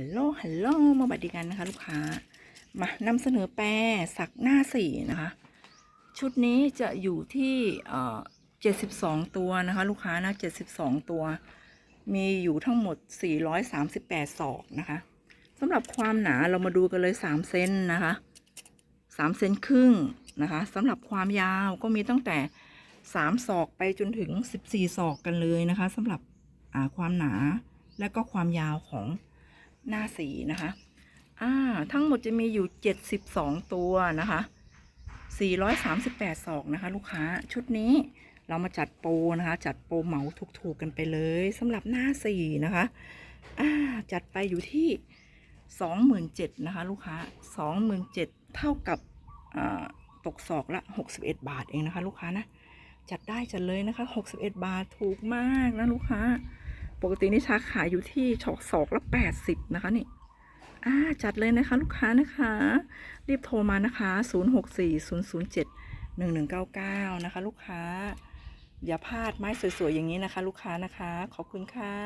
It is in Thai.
ฮัลโหลฮัลโหลมาบัดดีกันนะคะ ลูกค้า มานำเสนอแปรสักหน้าสี่นะคะ ชุดนี้จะอยู่ที่เอ่อ72ตัวนะคะ ลูกค้านะ72ตัว มีอยู่ทั้งหมด438ศอกนะคะสำหรับความหนาเรามาดูกันเลย3เซนนะคะ3เซนครึ่งนะคะสำหรับความยาวก็มีตั้งแต่3ศอกไปจนถึง14ศอกกันเลยนะคะสำหรับความหนาและก็ความยาวของ หน้าสีนะคะอ่าทั้งหมดจะมีอยู่ 72 ตัวนะคะ 438ศอกนะคะ ลูกค้าชุดนี้เรามาจัดโปรนะคะ จัดโปรเหมาถูกๆกันไปเลยสำหรับหน้าสี่นะคะอ่าจัดไปอยู่ที่27,000นะคะ ลูกค้า27,000เท่ากับอ่าตกศอกละ61บาทเองนะคะ ลูกค้านะ จัดได้จัดเลยนะคะ61บาทถูกมากนะลูกค้า ปกตินี่ชาขายอยู่ที่ชอกศอกละแปดสิบนะคะนี่อ่าจัดเลยนะคะลูกค้านะคะ รีบโทรมานะคะศูนย์หกสี่ศูนะคะ ลูกค้า อย่าพลาดไม้สวยๆอย่างนี้นะคะ ลูกค้านะคะ ขอบคุณค่ะ